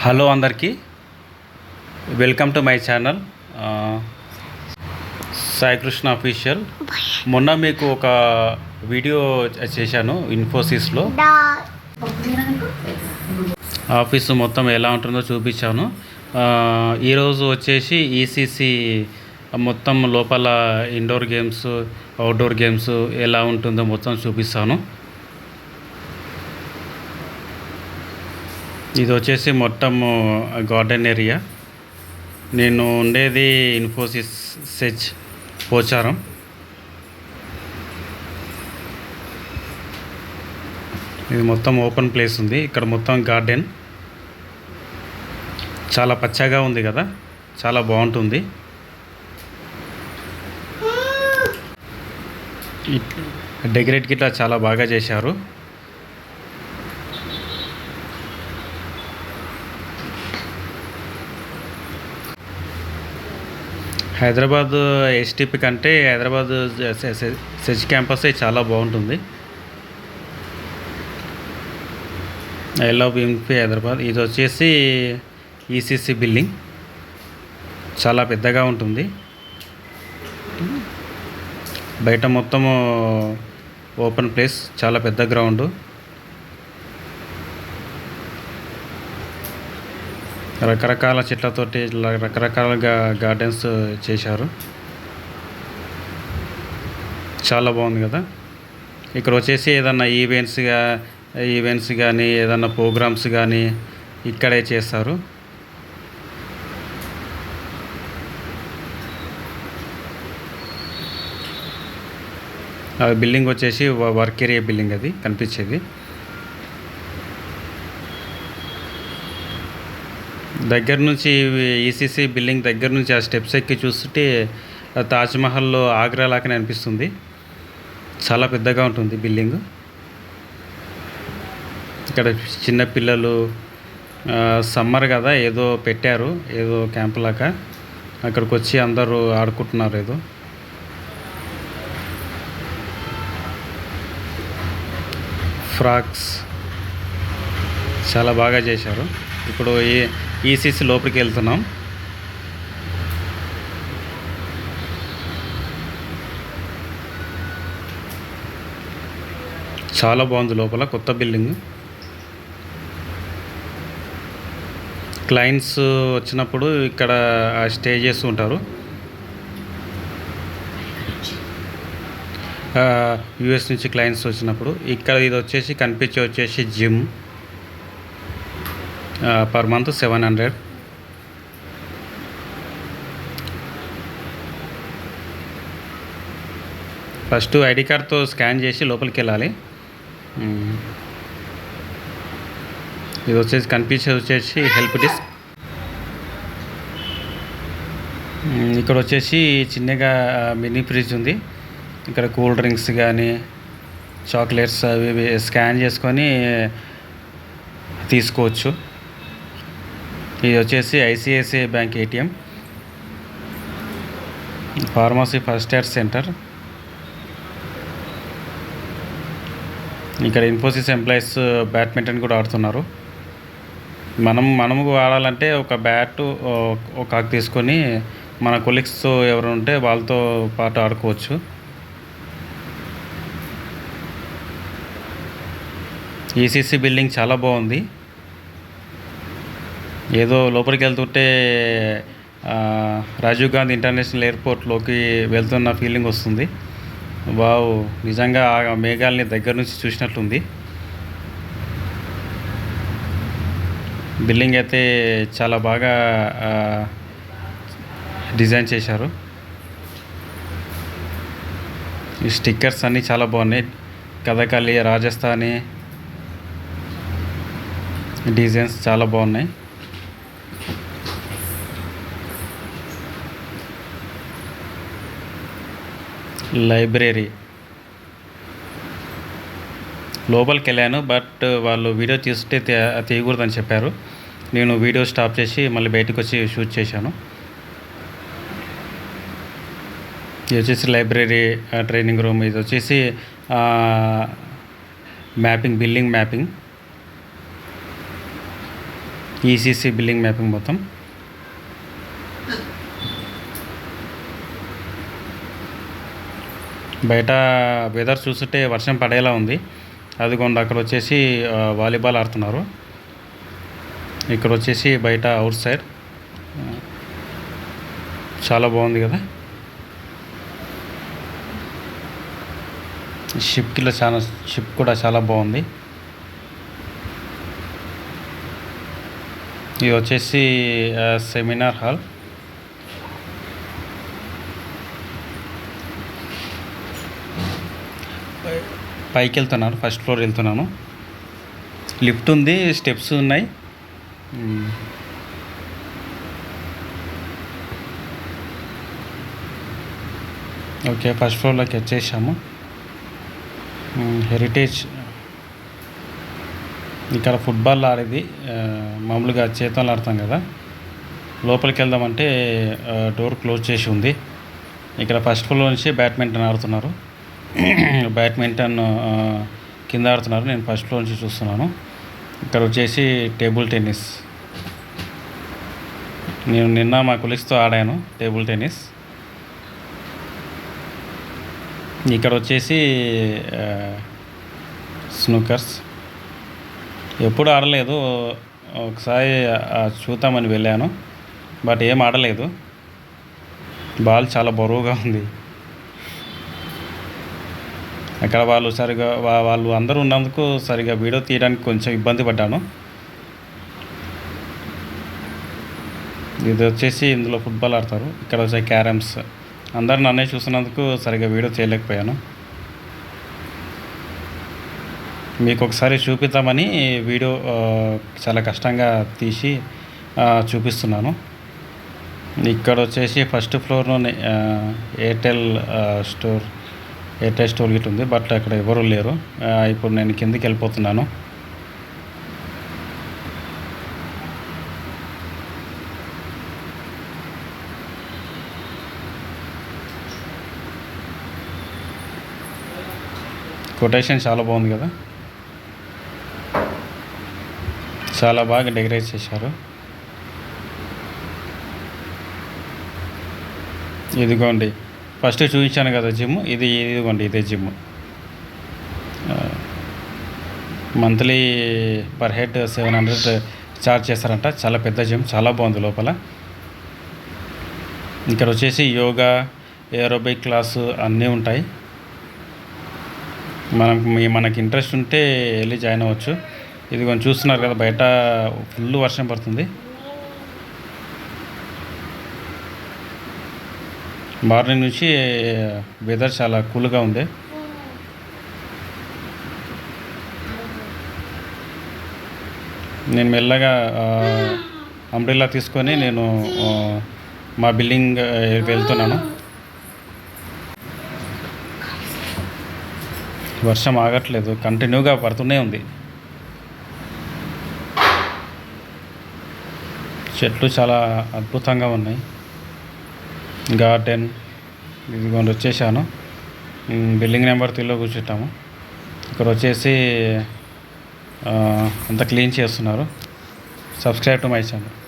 Hello అందరికీ. Welcome to my channel ఆ, Sai Krishna official మొన్న మీకు ఒక వీడియో చేశాను ఇన్ఫోసిస్లో ఆఫీసు మొత్తం ఎలా ఉంటుందో చూపించాను. ఈరోజు వచ్చేసి ఈసీసీ మొత్తం లోపల ఇండోర్ గేమ్స్ అవుట్డోర్ గేమ్స్ ఎలా ఉంటుందో మొత్తం చూపిస్తాను. ఇది వచ్చేసి మొత్తం గార్డెన్ ఏరియా. నేను ఉండేది ఇన్ఫోసిస్ సెచ్ పోచారం. ఇది మొత్తం ఓపెన్ ప్లేస్ ఉంది. ఇక్కడ మొత్తం గార్డెన్. చాలా పచ్చగా ఉంది కదా. చాలా బాగుంటుంది. డెకరేట్ గిట్లా చాలా బాగా చేశారు. హైదరాబాద్ ఎస్టీపీ కంటే హైదరాబాద్ సెజ్ క్యాంపస్ చాలా బాగుంటుంది. I love MP Hyderabad. ఇది వచ్చేసి ఈసీసీ బిల్డింగ్. చాలా పెద్దగా ఉంటుంది. బయట మొత్తము ఓపెన్ ప్లేస్ చాలా పెద్ద గ్రౌండ్. రకరకాల చెట్లతోటి రకరకాలుగా గార్డెన్స్ చేశారు. చాలా బాగుంది కదా. ఇక్కడ వచ్చేసి ఏదన్నా ఈవెంట్స్గా ఈవెంట్స్ కానీ ఏదన్నా ప్రోగ్రామ్స్ కానీ ఇక్కడే చేస్తారు. ఆ బిల్డింగ్ వచ్చేసి వ- వర్క్ ఏరియా బిల్డింగ్ అది కనిపించేది. దగ్గర నుంచి ఈసీసీ బిల్డింగ్ దగ్గర నుంచి ఆ స్టెప్స్ ఎక్కి చూస్తుంటే తాజ్మహల్లో ఆగ్రా లాగానే అనిపిస్తుంది. చాలా పెద్దగా ఉంటుంది బిల్డింగ్ ఇక్కడ చిన్న పిల్లలు సమ్మర్ కదా ఏదో పెట్టారు ఏదో క్యాంప్ లాగా. అక్కడికి వచ్చి అందరూ ఆడుకుంటున్నారు ఏదో. ఫ్రాక్స్ చాలా బాగా చేశారు. ఇప్పుడు ఈ ఈసీసీ లోపలికి వెళ్తున్నాం. చాలా బాగుంది లోపల కొత్త బిల్డింగ్. క్లయింట్స్ వచ్చినప్పుడు ఇక్కడ స్టే చేస్తూ ఉంటారు. యుఎస్ నుంచి క్లయింట్స్ వచ్చినప్పుడు ఇక్కడ ఇది వచ్చేసి కనిపించే వచ్చేసి gym per month seven hundred first ID కార్డ్తో scan చేసి లోపలికి వెళ్ళాలి ఇది వచ్చేసి కనిపించేది వచ్చేసి హెల్ప్ డిస్క్. ఇక్కడ వచ్చేసి చిన్నగా మినీ ఫ్రిడ్జ్ ఉంది. ఇక్కడ కూల్ డ్రింక్స్ కానీ చాక్లెట్స్ అవి ఇవి స్కాన్ చేసుకొని తీసుకోవచ్చు. ఇది వచ్చేసి ICICI bank ATM. Pharmacy first aid centre. ఇక్కడ ఇన్ఫోసిస్ ఎంప్లాయీస్ బ్యాడ్మింటన్ కూడా ఆడుతున్నారు. మనం మనము ఆడాలంటే ఒక బ్యాట్ ఒక ఆకు తీసుకొని మన కొలీగ్స్తో ఎవరు ఉంటే వాళ్ళతో పాటు ఆడుకోవచ్చు. ఈసీసీ బిల్డింగ్ చాలా బాగుంది. ఏదో లోపలికి వెళ్తుంటే రాజీవ్ గాంధీ ఇంటర్నేషనల్ ఎయిర్పోర్ట్లోకి వెళ్తున్న ఫీలింగ్ వస్తుంది. వావ్ నిజంగా ఆ మేఘాలని దగ్గర నుంచి చూసినట్లుంది బిల్డింగ్ అయితే చాలా బాగా డిజైన్ చేశారు. ఈ స్టిక్కర్స్ అన్నీ చాలా బాగున్నాయి. కథకళి రాజస్థానీ డిజైన్స్ చాలా బాగున్నాయి. లైబ్రరీ. లోపలికి వెళ్ళాను బట్ వాళ్ళు వీడియో తీస్తే తీయకూడదని చెప్పారు. నేను వీడియో స్టాప్ చేసి మళ్ళీ బయటకు వచ్చి షూట్ చేశాను. ఇది వచ్చేసి లైబ్రరీ ట్రైనింగ్ రూమ్. ఇది వచ్చేసి mapping building mapping. ECC building mapping మొత్తం. బయట వెదర్ చూస్తుంటే వర్షం పడేలా ఉంది. అదిగోండి అక్కడ వచ్చేసి వాలీబాల్ ఆడుతున్నారు. ఇక్కడ వచ్చేసి బయట అవుట్ సైడ్. చాలా బాగుంది కదా. షిప్ కిలో చాలా షిప్ కూడా చాలా బాగుంది. ఇది వచ్చేసి సెమినార్ హాల్. పైకి వెళ్తున్నాను ఫస్ట్ ఫ్లోర్ వెళ్తున్నాను. లిఫ్ట్ ఉంది స్టెప్స్ ఉన్నాయి. ఓకే ఫస్ట్ ఫ్లోర్లోకి వచ్చేసాము. Hmm, హెరిటేజ్ ఇక్కడ ఫుట్బాల్ ఆడేది uh, మామూలుగా చేతులు ఆడతాం కదా. లోపలికి వెళ్దామంటే uh, డోర్ క్లోజ్ చేసి ఉంది. ఇక్కడ ఫస్ట్ ఫ్లోర్ నుంచి బ్యాడ్మింటన్ ఆడుతున్నారు. బ్యాడ్మింటన్ కింద ఆడుతున్నారు. నేను ఫస్ట్ ఫ్లోర్ నుంచి చూస్తున్నాను. ఇక్కడ వచ్చేసి టేబుల్ టెన్నిస్. నేను నిన్న మా కొలిస్తో ఆడాను టేబుల్ టెన్నిస్. ఇక్కడ వచ్చేసి స్నూకర్స్. ఎప్పుడు ఆడలేదు. ఒకసారి చూద్దామని వెళ్ళాను. బట్ ఏం ఆడలేదు. బాల్ చాలా బరువుగా ఉంది. అక్కడ వాళ్ళు సరిగా వాళ్ళు అందరూ ఉన్నందుకు సరిగా వీడియో తీయడానికి కొంచెం ఇబ్బంది పడ్డాను. ఇది వచ్చేసి ఇందులో ఫుట్బాల్ ఆడతారు. ఇక్కడ వచ్చే క్యారమ్స్. అందరు నన్నే చూసినందుకు సరిగా వీడియో చేయలేకపోయాను మీకు ఒకసారి చూపిద్దామని వీడియో చాలా కష్టంగా తీసి చూపిస్తున్నాను. ఇక్కడ వచ్చేసి ఫస్ట్ ఫ్లోర్లోనే ఎయిర్టెల్ స్టోర్. ఎయిర్టెల్ స్టోర్ గిట్ ఉంది బట్ అక్కడ ఎవరు లేరు. ఇప్పుడు నేను కిందికి వెళ్ళిపోతున్నాను. కొటేషన్ చాలా బాగుంది కదా. చాలా బాగా డెకరేట్ చేశారు. ఇదిగోండి. ఫస్ట్ చూపించాను కదా జిమ్ ఇది ఇదిగోండి ఇదే gym. Monthly per head seven hundred charge చేస్తారంట. చాలా పెద్ద జిమ్ చాలా బాగుంది లోపల. ఇక్కడ వచ్చేసి యోగా ఏరోబిక్ క్లాసు అన్నీ ఉంటాయి. మనం మనకి ఇంట్రెస్ట్ ఉంటే వెళ్ళి జాయిన్ అవ్వచ్చు. ఇది కొంచెం చూస్తున్నారు కదా బయట ఫుల్ వర్షం పడుతుంది. మార్నింగ్ నుంచి వెదర్ చాలా కూల్గా ఉంది. నేను మెల్లగా అంబ్రిల్లా తీసుకొని నేను మా బిల్డింగ్ వెళ్తున్నాను. వర్షం ఆగట్లేదు కంటిన్యూగా పడుతూనే ఉంది. చెట్లు చాలా అద్భుతంగా ఉన్నాయి. గార్డెన్ ఇదిగోండి వచ్చేసాను. బిల్డింగ్ నెంబర్ త్రీలో కూర్చుంటాము. ఇక్కడ వచ్చేసి అంత అంతా క్లీన్ చేస్తున్నారు. Subscribe to my channel.